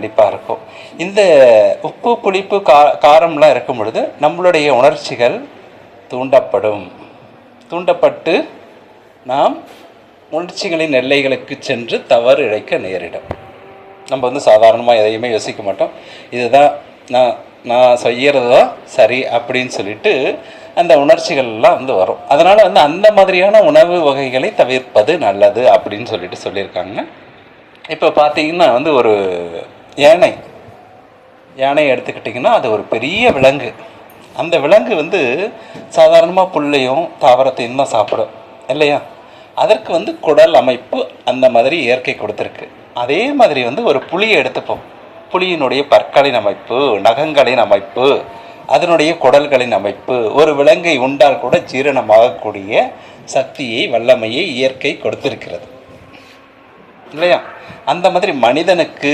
கண்டிப்பாக இருக்கும். இந்த உப்பு புளிப்பு கா காரம்லாம் இருக்கும் பொழுது நம்மளுடைய உணர்ச்சிகள் தூண்டப்படும். தூண்டப்பட்டு நாம் உணர்ச்சிகளின் எல்லைகளுக்கு சென்று தவறு இழைக்க நேரிடும். நம்ம வந்து சாதாரணமாக எதையுமே யோசிக்க மாட்டோம். இதுதான் நான் நான் செய்கிறது தான் சரி அப்படின்னு சொல்லிட்டு அந்த உணர்ச்சிகள்லாம் வந்து வரும். அதனால் வந்து அந்த மாதிரியான உணவு வகைகளை தவிர்ப்பது நல்லது அப்படின்னு சொல்லிட்டு சொல்லியிருக்காங்க. இப்போ பார்த்தீங்கன்னா வந்து ஒரு யானை. யானை எடுத்துக்கிட்டிங்கன்னா அது ஒரு பெரிய விலங்கு. அந்த விலங்கு வந்து சாதாரணமாக புல்லையும் தாவரத்தையும் தான் சாப்பிடும். இல்லையா? அதற்கு வந்து குடல் அமைப்பு அந்த மாதிரி இயற்கை கொடுத்துருக்கு. அதே மாதிரி வந்து ஒரு புளியை எடுத்துப்போம். புளியினுடைய பற்களின் அமைப்பு நகங்களின் அமைப்பு அதனுடைய குடல்களின் அமைப்பு ஒரு விலங்கை உண்டால் கூட ஜீரணமாகக்கூடிய சக்தியை வல்லமையை இயற்கை கொடுத்திருக்கிறது. இல்லையா? அந்த மாதிரி மனிதனுக்கு